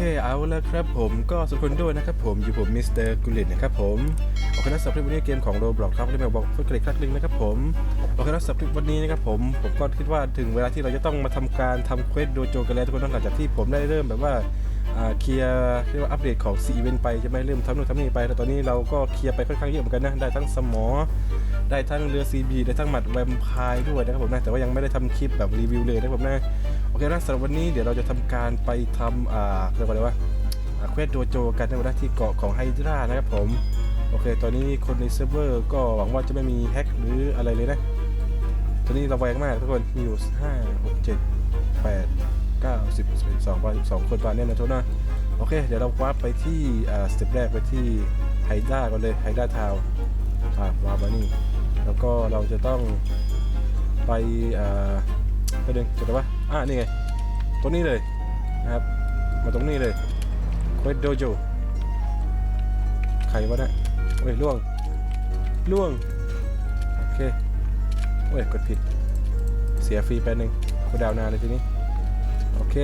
เอาล้วครับผมก็สวัสดีคนด้วยนะครับผมอยู่ผมมิสเตอร์กุลิตนะครับผมโอเคนะสำหรับคลิปวันนี้เกมของโรบล็อกครับที่มาบอกฟุตกลิกครั้งหนึ่งนะครับผมโอเคนะสำหรับคลิปวันนี้นะครับผมผมก็คิดว่าถึงเวลาที่เราจะต้องมาทำการทำเควสโดโจกันแล้วทุกคนหลังจากที่ผมได้เริ่มแบบว่าเคลียร์เรียกว่าอัปเดตของซีเวนไปใช่ไหมเริ่มทำนู่นทำนี่ไปแล้วตอนนี้เราก็เคลียร์ไปค่อนข้างเยอะเหมือนกันนะได้ทั้งสมอ ได้ทั้งเรือซีบีได้ทั้งหมัดแวมไพร์ด้วยนะครับผมนะแต่ว่ายังไม่ได้ทำคลิปแบบรีวิวเลยนะครับผมนะ เคนะสำหรับวันนี้เดี๋ยวเราจะทำการไปทำอ่าเรียกว่าอะไรวะอ่าเควสโดโจกันในะครันที่เกาะของไฮดรานะครับผม โอเค ตอนนี้คนในเซิร์ฟเวอร์ก็หวังว่าจะไม่มีแฮกหรืออะไรเลยนะ ตอนนี้เราแวงมากทุกคน มีอยู่ห้าหกเจ็ดแปดเก้าสิบสิบเอ็ดสองสิบสองคนปานเนี่ยนะทุกนะโอเค เดี๋ยวเราวาร์ปไปที่อ่าสเต็ปแรกไปที่ไฮดราก่อนเลยไฮดราทาวอ่าวาร์ปมานี่ แล้วก็เราจะต้องไปอ่าไปเดินจุดอะไรวะ อะนี่ไงตรงนี้เลยนะครับ มาตรงนี้เลยเควสโดโจใครวะเนี่ยโอ้ยล่วงล่วง โอเคโอ้ยกดผิด เสียฟรีไปหนึ่งกูดาวนาเลยทีนี้ โอเค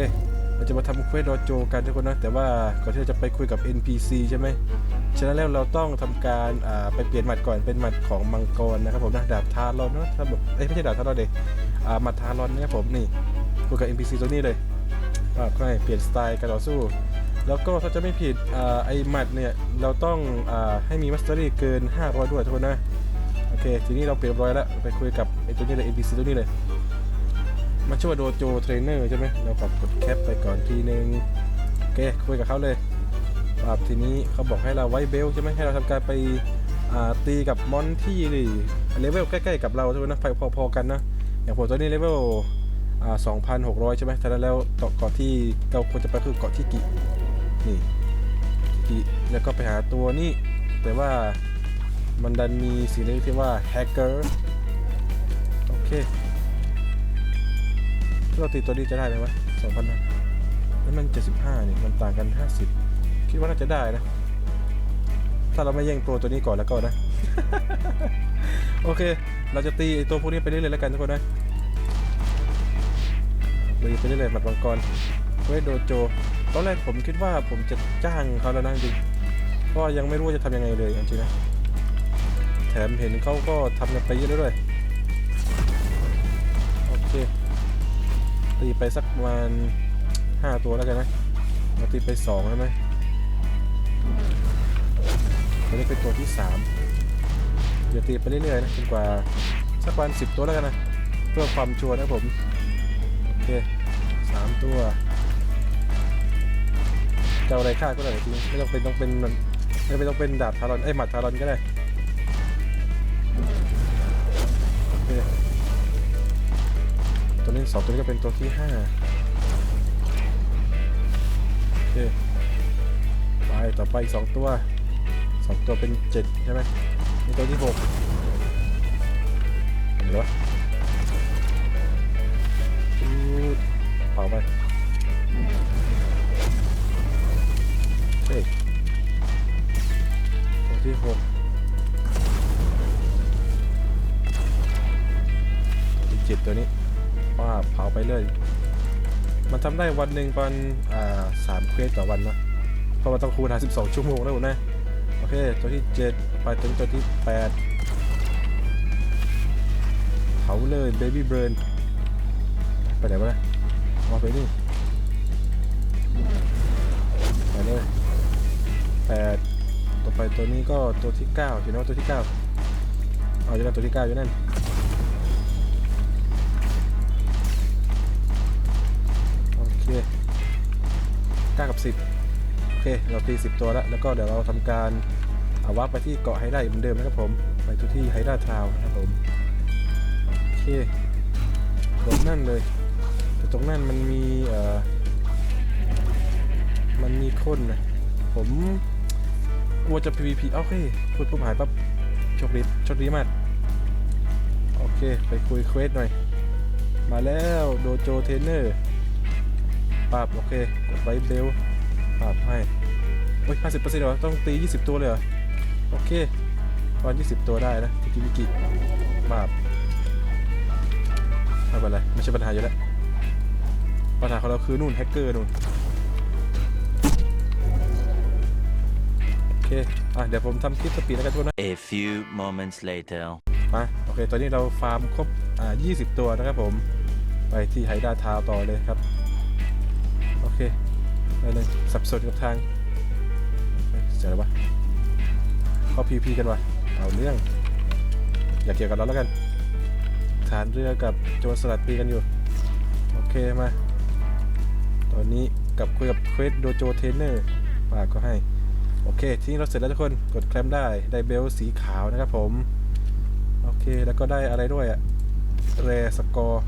เราจะมาทำเควสโดโจกันทุกคนนะ แต่ว่าก่อนที่เราจะไปคุยกับ NPC ใช่ไหมฉะนั้นแล้วเราต้องทำการไปเปลี่ยนหมัดก่อนเป็นหมัดของมังกรนะครับผมนะดาบทารอนนะถ้าแบบเอ้ยไม่ใช่ดาบทารอนเด็อ่าหมัดทารอนนะครับผมนี่ คุยกับ NPC ตัวนี้เลยว่าก็ให้เปลี่ยนสไตล์การต่อสู้ แล้วก็ถ้าจะไม่ผิดอไอหมัดเนี่ย เราต้องอให้มีมัสเตอรี่เกิน 500 ด้วยทุกคนนะ โอเค ทีนี้เราเปลี่ยนร้อยแล้ว ไปคุยกับไอตัวนี้เลย NPC ตัวนี้เลย มันชื่อว่าโดโจเทรนเนอร์ใช่ไหมเราปรับกดแคปไปก่อนทีนึงโอเค คุยกับเขาเลยครับทีนี้เขาบอกให้เราไว้เบลใช่ไหมให้เราทำการไปตีกับมอนที่เลเวลใกล้ๆกับเราใช่ไหมนะไฟพอๆกันนะอย่างผมตัวนี้เลเวล 2,600 ใช่ไหมฉะนั้นแล้วเกาะที่เราควรจะไปคือเกาะที่กิ นี่กิแล้วก็ไปหาตัวนี้แต่ว่ามันดันมีสิ่งนี้ที่ว่าแฮกเกอร์ โอเค เราตีตัวนี้จะได้ไหมวะ2,000แล้วมัน 75นี่มันต่างกัน 50 คิดว่าน่าจะได้นะ ถ้าเราไม่แย่งตัวตัวนี้ก่อนแล้วก็นะ โอเค เราจะตีไอ้ตัวพวกนี้ไปเรื่อยๆแล้วกันทุกคนนะ ตีไปเรื่อยๆหมัดมังกรเวทโดโจ ตอนแรกผมคิดว่าผมจะจ้างเขาแล้วนะจริงเพราะยังไม่รู้จะทำยังไงเลยจริงนะ แถมเห็นเขาก็ทำกันไปเยอะด้วยโอเค ตีไปสักประมาณห้าตัวแล้วกันนะเราตีไปสองใช่ไหมตัวนี้เป็นตัวที่สามเดี๋ยวตีไปเรื่อยๆนะจนกว่าสักวันสิบตัวแล้วกันนะ เพื่อความชัวร์นะผม โอเค สามตัวจะเอาอะไรฆ่าก็ได้จริงไม่ต้องเป็นต้องเป็นไม่ไม่ต้องเป็นดาบทารอนไอ้หมัดทารอนก็ได้โอเคตัวนี้สองตัวนี้ก็เป็นตัวที่ห้าโอเคไปต่อไปอีกสองตัวสองตัวเป็นเจ็ดใช่ไหมนี่ตัวที่หกเห็นไหม เผาไปเลยมันทำได้วันหนึ่งประมาณอ่าสามเควสต่อวันนะเพราะมันต้องคูณหา12ชั่วโมงแล้วนะโอเค ตัวที่7ไปถึงตัวที่8เผาเลยเบบี้เบิร์นไปไหนวะนี่ยมาไปนี่ไปเลย8ต่อไปตัวนี้ก็ตัวที่9อยู่นะว่าตัวที่9เอาอยู่นั่นตัวที่9อยู่นั่น โอเค9กับ10โอเค เราตี10ตัวแล้ว แล้วก็เดี๋ยวเราทำการเอาวับไปที่เกาะไฮด้าเหมือนเดิมนะครับผม ไปทุกที่ไฮด้าทาวน์นะครับผม โอเคตรงนั่นเลย แต่ตรงนั่นมันมีเอ่อมันมีคนนะ ผมกลัวจะ PVP โอเคพูดปุ๊บหายปั๊บโชคดีโชคดีมากโอเค ไปคุยเควสหน่อย มาแล้วโดโจเทรนเนอร์ ปรับโอเคกดไว้เบลปรับให้โอ้ย50%เหรอต้องตี20ตัวเลยเหรอโอเคประมาณ20ตัวได้นะทิกิวิกิปรับไม่เป็นไรไม่ใช่ปัญหาอยู่แล้วปัญหาของเราคือนู่นแฮกเกอร์นู่นเคอะเดี๋ยวผมทำคลิปสปีดแล้วกันทุกคนนะ A few moments later. มาโอเค ตอนนี้เราฟาร์มครบอ่า20 ตัวนะครับผม ไปที่ไฮด้าทาวต่อเลยครับ โอเคไปเลยสับสนกับทางเจอแล้ววะเข้าพีพีกันวะเอาเรื่อง อย่าเกี่ยวกับเราแล้วกัน ฐานเรือกับโจรสลัดตีกันอยู่ โอเคมา ตอนนี้กับคุยกับเควสโดโจเทนเนอร์ปากก็ให้ โอเค ทีนี้เราเสร็จแล้วทุกคน กดแคลมได้ ได้เบลสีขาวนะครับผม โอเค แล้วก็ได้อะไรด้วยอะเรสกอร์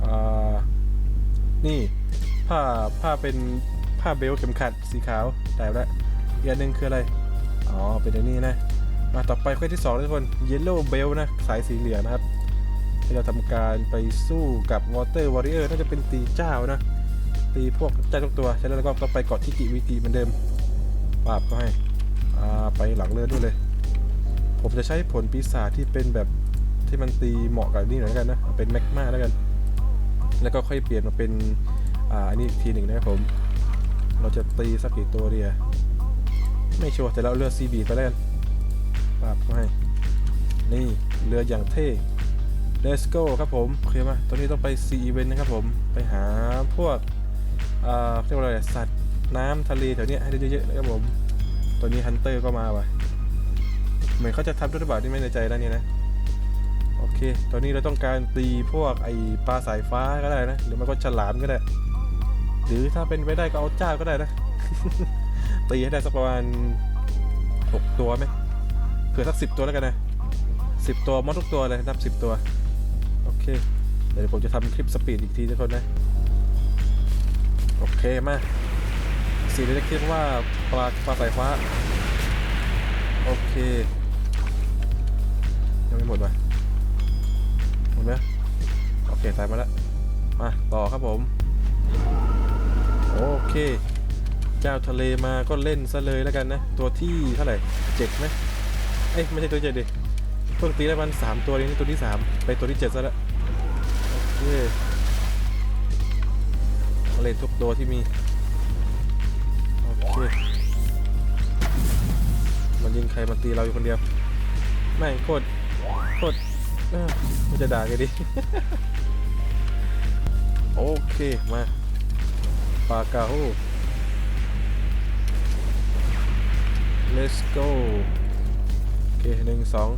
อ่า นี่ ผ้าผ้าเป็นผ้าเบลต์เข็มขัดสีขาวได้แล้วอีกอันหนึ่งคืออะไร อ๋อ เป็นอันนี้นะ มาต่อไปเควสที่2ทุกคน Yellow Bell นะ สายสีเหลืองนะครับที่เราทำการไปสู้กับ Water Warrior น่าจะเป็นตีเจ้านะ ตีพวกเจ้าทุกตัวใช่แล้วก็ต้องไปเกาะที่กิวิกิเหมือนเดิมปราบก็ให้อ่าไปหลังเรือด้วยเลย ผมจะใช้ผลปีศาจที่เป็นแบบที่มันตีเหมาะกับนี่หน่อยแล้วกันนะ เป็นแม็กมาแล้วกัน แล้วก็ค่อยเปลี่ยนมาเป็น อ่าอันนี้ทีหนึ่งนะครับผม เราจะตีสักกี่ตัวเดีอะไม่ชัวร์แต่เราเอาเรือซีบีไปแล้วกันปราบให้ นี่เรืออย่างเท่ Let's go ครับผมโอเคมาตอนนี้ต้องไป C event นะครับผม ไปหาพวกอ่าเรียกว่าอะไรสัตว์น้ำทะเลแถวนี้ให้ได้เยอะๆนะครับผม ตัวนี้ฮันเตอร์ก็มาว่ะ เหมือนเขาจะทำด้วยหรือเปล่าที่ไม่ในใจแล้วเนี่ยนะ โอเค ตอนนี้เราต้องการตีพวกไอปลาสายฟ้าก็ได้นะ หรือมันก็ฉลามก็ได้ หรือถ้าเป็นไปได้ก็เอาเจ้าก็ได้นะ ตีให้ได้สักประมาณ6ตัวไหมเผื่อสักสิตัวแล้วกันนะสิบตัวมอดทุกตัวเลยนับสิบตัว โอเค เดี๋ยวผมจะทำคลิปสปีดอีกทีทุกคนนะ โอเคมาสีเล็กๆว่าปลาปลาสายฟ้า โอเค ยังไม่หมดวะหมดไหมโอเคตายมาแล้ว มา ต่อครับผม เค เจ้าทะเลมาก็เล่นซะเลยแล้วกันนะ ตัวที่เท่าไหร่เจ็ดไหมเอ้ยไม่ใช่ตัวเจ็ดดิเพิ่งตีได้มันสามตัวนี้ตัวที่สามไปตัวที่เจ็ดซะล้วโอเคมาเล่นทุกตัวที่มี โอเค มันยิงใครมันตีเราอยู่คนเดียว แม่งโคตรโคตรเอ้อมันจะด่าไงดีโอเค มา ปากาโฮ let's go โอเคหนึ่งสอง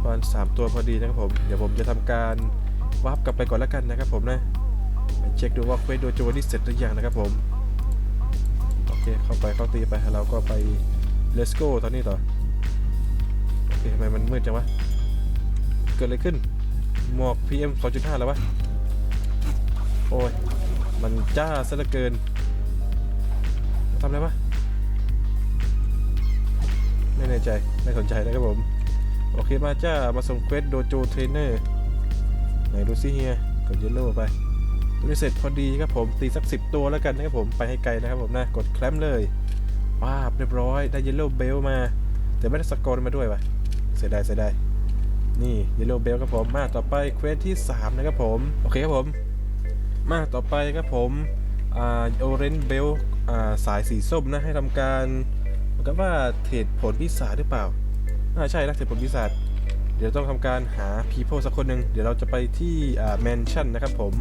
ประมาณสามตัวพอดีนะครับผม เดี๋ยวผมจะทำการวาร์ปกลับไปก่อนแล้วกันนะครับผมนะเช็คดูว่าเควสโดโจนี่เสร็จหรือยังนะครับผม โอเคเข้าไปเข้าตีไปเราก็ไป let's go ตอนนี้ต่อโอเคทำไมมันมืดจังวะ เกิดอะไรขึ้น หมอก PM 2.5 แล้ววะ โอ้ย มันจ้าซะเหลือเกินทำอะไรวะไม่แน่ใจ ไม่สนใจนะครับผม โอเคมาจ้า มาส่งเควสโดโจเทรนเนอร์ ไหนดูซิเฮียกดเยลโล่ไปตัวนี้เสร็จพอดีครับผม ตีสัก10ตัวแล้วกันนะครับผม ไปให้ไกลนะครับผมนะ กดแคลมเลยว้าบเรียบร้อย ได้เยลโล่เบลมา แต่ไม่ได้สกอร์มาด้วยวะเสียดายเสียดายนี่เยลโล่เบลครับผม มาต่อไปเควสที่ 3 นะครับผม โอเคครับผม มาต่อไปครับผมอ่าโอเรนเบลสายสีส้มนะให้ทำการเหมือนกับว่าเทรดผลพิศาหรือเปล่าอ่าใช่นะเทรดผลพิศาเดี๋ยวต้องทำการหา people สักคนหนึ่งเดี๋ยวเราจะไปที่แมนชั่นนะครับผม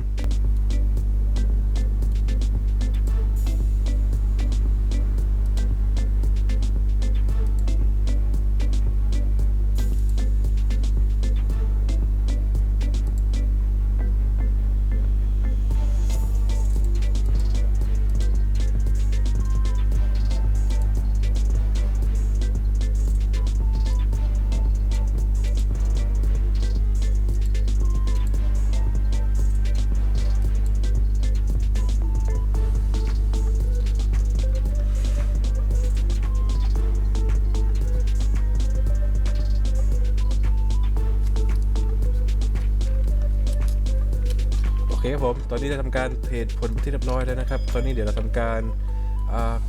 เคครับผม ตอนนี้ได้ทำการเทรดผลที่เรียบร้อยแล้วนะครับ ตอนนี้เดี๋ยวเราทำการ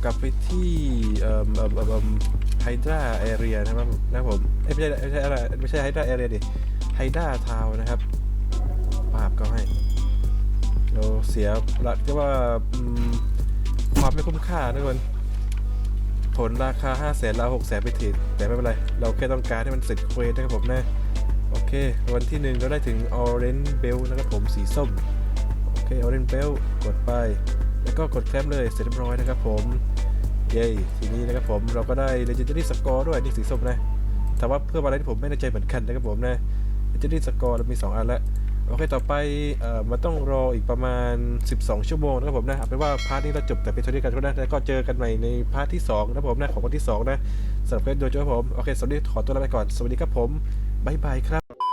กลับไปที่ไฮดราแอเรียนะครับนะผมไม่ใช่ไม่ใช่อะไรไม่ใช่ไฮดราแอเรียดิไฮดราทาวนะครับปาบก็ให้ เราเสียละเรียกว่าความไม่คุ้มค่าทุกคนผลราคา 5 0 0แสนเรา6 0แสนไปถีดแต่ไม่เป็นไร เราแค่ต้องการให้มันเสร็จเควสนะครับผมนะ โอเค วันที่หนึ่งเราได้ถึง Orange Bell นะครับผมสีส้ม โอเค Orange Bell กดไป แล้วก็กดแคมเลยเสร็จเรียบร้อยนะครับผม เย้ทีนี้นะครับผมเราก็ได้ Legendary Score ด้วยนี่สีส้มนะแต่ว่าเพื่ออะไรที่ผมไม่แน่ใจเหมือนกันนะครับผมนะ Legendary Score เรามี 2 อันแล้วโอเค ต่อไปเอ่อมันต้องรออีกประมาณ 12 ชั่วโมงนะครับผมนะเอาเป็นว่าพาร์ทนี้เราจบแต่เพียงเท่านี้กันก็ได้แล้วก็เจอกันใหม่ในพาร์ทที่2นะครับผมนะของวันที่ 2 นะสำหรับเพื่อนโดยเฉพาะผม โอเค สวัสดี ขอตัวลาไปก่อน สวัสดีครับผม บ๊ายบายครับ